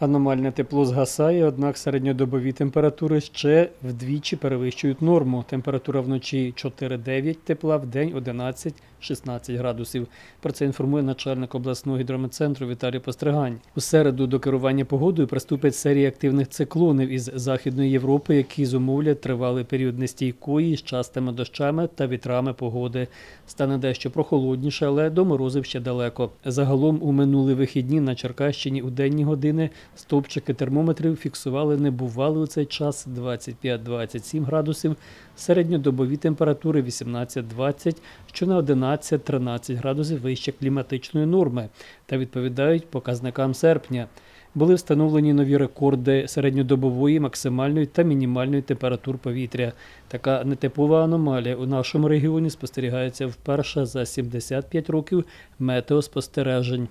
Аномальне тепло згасає, однак середньодобові температури ще вдвічі перевищують норму. Температура вночі 4-9 тепла, в день 11-16 градусів. Про це інформує начальник обласного гідрометцентру Віталій Постригань. У середу до керування погодою приступить серія активних циклонів із Західної Європи, які зумовлять тривалий період нестійкої з частими дощами та вітрами погоди. Стане дещо прохолодніше, але до морозив ще далеко. Загалом у минулі вихідні на Черкащині у денні години стовпчики термометрів фіксували небували у цей час 25-27 градусів, середньодобові температури 18-20, що на 11-13 градусів вище кліматичної норми та відповідають показникам серпня. Були встановлені нові рекорди середньодобової, максимальної та мінімальної температур повітря. Така нетипова аномалія у нашому регіоні спостерігається вперше за 75 років метеоспостережень.